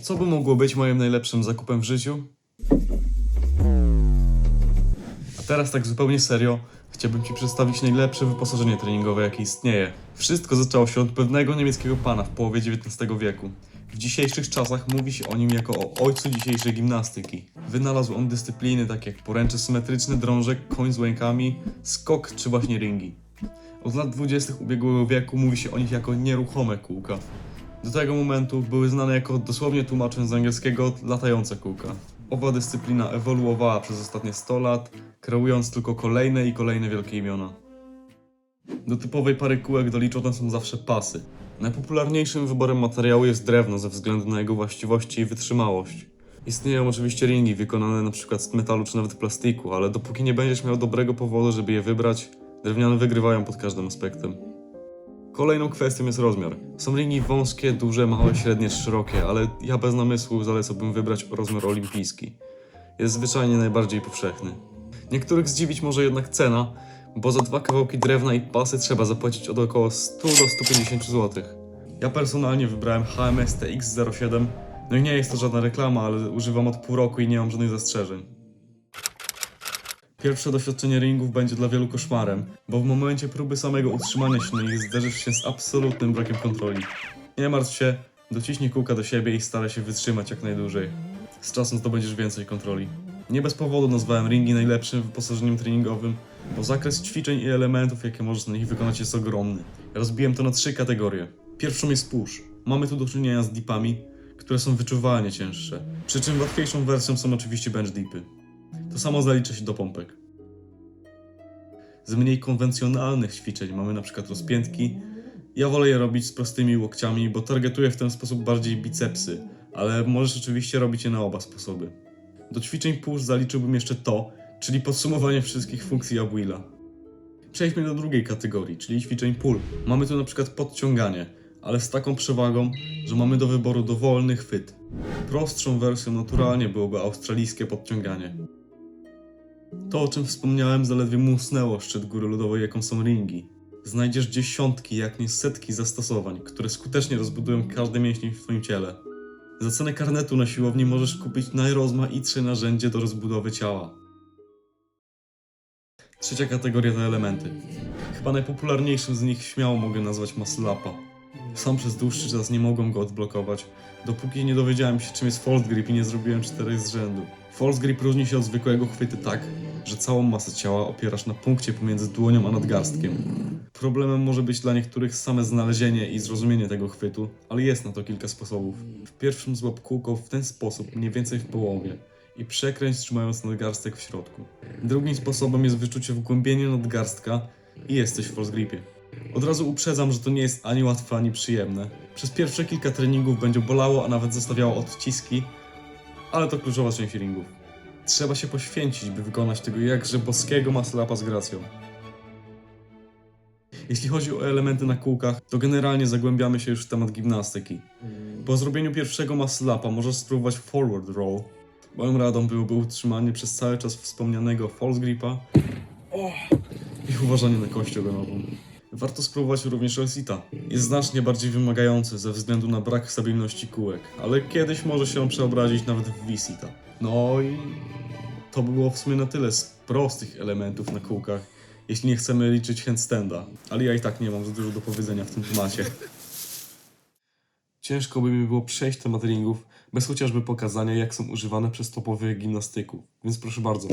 Co by mogło być moim najlepszym zakupem w życiu? A teraz tak zupełnie serio, chciałbym Ci przedstawić najlepsze wyposażenie treningowe, jakie istnieje. Wszystko zaczęło się od pewnego niemieckiego pana w połowie XIX wieku. W dzisiejszych czasach mówi się o nim jako o ojcu dzisiejszej gimnastyki. Wynalazł on dyscypliny takie jak poręcze symetryczne, drążek, koń z łękami, skok czy właśnie ringi. Od lat 20. ubiegłego wieku mówi się o nich jako nieruchome kółka. Do tego momentu były znane jako dosłownie tłumacząc z angielskiego latające kółka. Owa dyscyplina ewoluowała przez ostatnie 100 lat, kreując tylko kolejne i kolejne wielkie imiona. Do typowej pary kółek doliczone są zawsze pasy. Najpopularniejszym wyborem materiału jest drewno ze względu na jego właściwości i wytrzymałość. Istnieją oczywiście ringi wykonane np. z metalu czy nawet plastiku, ale dopóki nie będziesz miał dobrego powodu, żeby je wybrać, drewniane wygrywają pod każdym aspektem. Kolejną kwestią jest rozmiar. Są ringi wąskie, duże, małe, średnie, szerokie, ale ja bez namysłu zalecałbym wybrać rozmiar olimpijski. Jest zwyczajnie najbardziej powszechny. Niektórych zdziwić może jednak cena, bo za dwa kawałki drewna i pasy trzeba zapłacić od około 100 do 150 zł. Ja personalnie wybrałem HMS TX07. No i nie jest to żadna reklama, ale używam od pół roku i nie mam żadnych zastrzeżeń. Pierwsze doświadczenie ringów będzie dla wielu koszmarem, bo w momencie próby samego utrzymania się na nich zderzysz się z absolutnym brakiem kontroli. Nie martw się, dociśnij kółka do siebie i staraj się wytrzymać jak najdłużej. Z czasem zdobędziesz więcej kontroli. Nie bez powodu nazwałem ringi najlepszym wyposażeniem treningowym, bo zakres ćwiczeń i elementów, jakie możesz na nich wykonać jest ogromny. Rozbiłem to na trzy kategorie. Pierwszą jest push. Mamy tu do czynienia z dipami, które są wyczuwalnie cięższe. Przy czym łatwiejszą wersją są oczywiście bench dipy. To samo zalicza się do pompek. Z mniej konwencjonalnych ćwiczeń mamy na przykład rozpiętki. Ja wolę je robić z prostymi łokciami, bo targetuję w ten sposób bardziej bicepsy, ale możesz oczywiście robić je na oba sposoby. Do ćwiczeń push zaliczyłbym jeszcze to, czyli podsumowanie wszystkich funkcji Abwilla. Przejdźmy do drugiej kategorii, czyli ćwiczeń pull. Mamy tu na przykład podciąganie, ale z taką przewagą, że mamy do wyboru dowolny chwyt. Prostszą wersją naturalnie byłoby australijskie podciąganie. To, o czym wspomniałem, zaledwie musnęło szczyt góry lodowej, jaką są ringi. Znajdziesz dziesiątki, jak nie setki zastosowań, które skutecznie rozbudują każdy mięsień w Twoim ciele. Za cenę karnetu na siłowni możesz kupić najrozmaitsze narzędzie do rozbudowy ciała. Trzecia kategoria to elementy. Chyba najpopularniejszym z nich śmiało mogę nazwać muscle upa. Sam przez dłuższy czas nie mogłem go odblokować, dopóki nie dowiedziałem się czym jest false grip i nie zrobiłem czterech z rzędu. False grip różni się od zwykłego chwytu tak, że całą masę ciała opierasz na punkcie pomiędzy dłonią a nadgarstkiem. Problemem może być dla niektórych same znalezienie i zrozumienie tego chwytu, ale jest na to kilka sposobów. W pierwszym złap kółko w ten sposób, mniej więcej w połowie i przekręć trzymając nadgarstek w środku. Drugim sposobem jest wyczucie wgłębienia nadgarstka i jesteś w false gripie. Od razu uprzedzam, że to nie jest ani łatwe, ani przyjemne. Przez pierwsze kilka treningów będzie bolało, a nawet zostawiało odciski, ale to kluczowa część ringów. Trzeba się poświęcić, by wykonać tego jakże boskiego maslapa z gracją. Jeśli chodzi o elementy na kółkach, to generalnie zagłębiamy się już w temat gimnastyki. Po zrobieniu pierwszego maslapa możesz spróbować forward roll. Moją radą byłoby utrzymanie przez cały czas wspomnianego false gripa i uważanie na kość ogonową. Warto spróbować również Elsita. Jest znacznie bardziej wymagający ze względu na brak stabilności kółek, ale kiedyś może się przeobrazić nawet w Visita. No i to by było w sumie na tyle z prostych elementów na kółkach, jeśli nie chcemy liczyć handstanda. Ale ja i tak nie mam za dużo do powiedzenia w tym temacie. Ciężko by mi było przejść temat ringów bez chociażby pokazania, jak są używane przez topowych gimnastyków, więc proszę bardzo.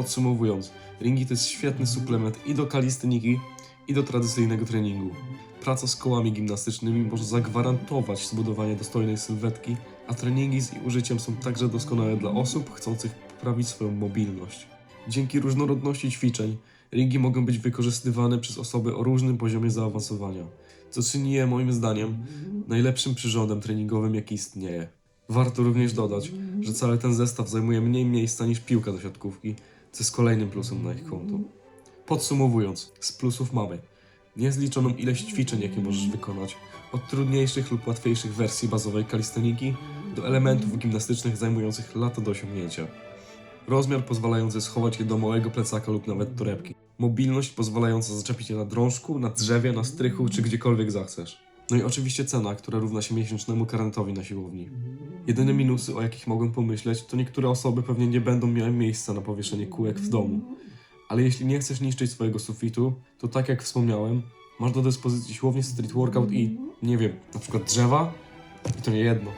Podsumowując, ringi to jest świetny suplement i do kalistyniki, i do tradycyjnego treningu. Praca z kołami gimnastycznymi może zagwarantować zbudowanie dostojnej sylwetki, a treningi z ich użyciem są także doskonałe dla osób chcących poprawić swoją mobilność. Dzięki różnorodności ćwiczeń, ringi mogą być wykorzystywane przez osoby o różnym poziomie zaawansowania, co czyni je moim zdaniem najlepszym przyrządem treningowym, jaki istnieje. Warto również dodać, że cały ten zestaw zajmuje mniej miejsca niż piłka do siatkówki, co jest kolejnym plusem na ich konto. Podsumowując, z plusów mamy niezliczoną ilość ćwiczeń, jakie możesz wykonać, od trudniejszych lub łatwiejszych wersji bazowej kalisteniki do elementów gimnastycznych zajmujących lata do osiągnięcia. Rozmiar pozwalający schować je do małego plecaka lub nawet torebki. Mobilność pozwalająca zaczepić je na drążku, na drzewie, na strychu czy gdziekolwiek zachcesz. No i oczywiście cena, która równa się miesięcznemu karnetowi na siłowni. Jedyne minusy, o jakich mogłem pomyśleć, to niektóre osoby pewnie nie będą miały miejsca na powieszenie kółek w domu. Ale jeśli nie chcesz niszczyć swojego sufitu, to tak jak wspomniałem, masz do dyspozycji siłownię street workout i, nie wiem, na przykład drzewa i to nie jedno.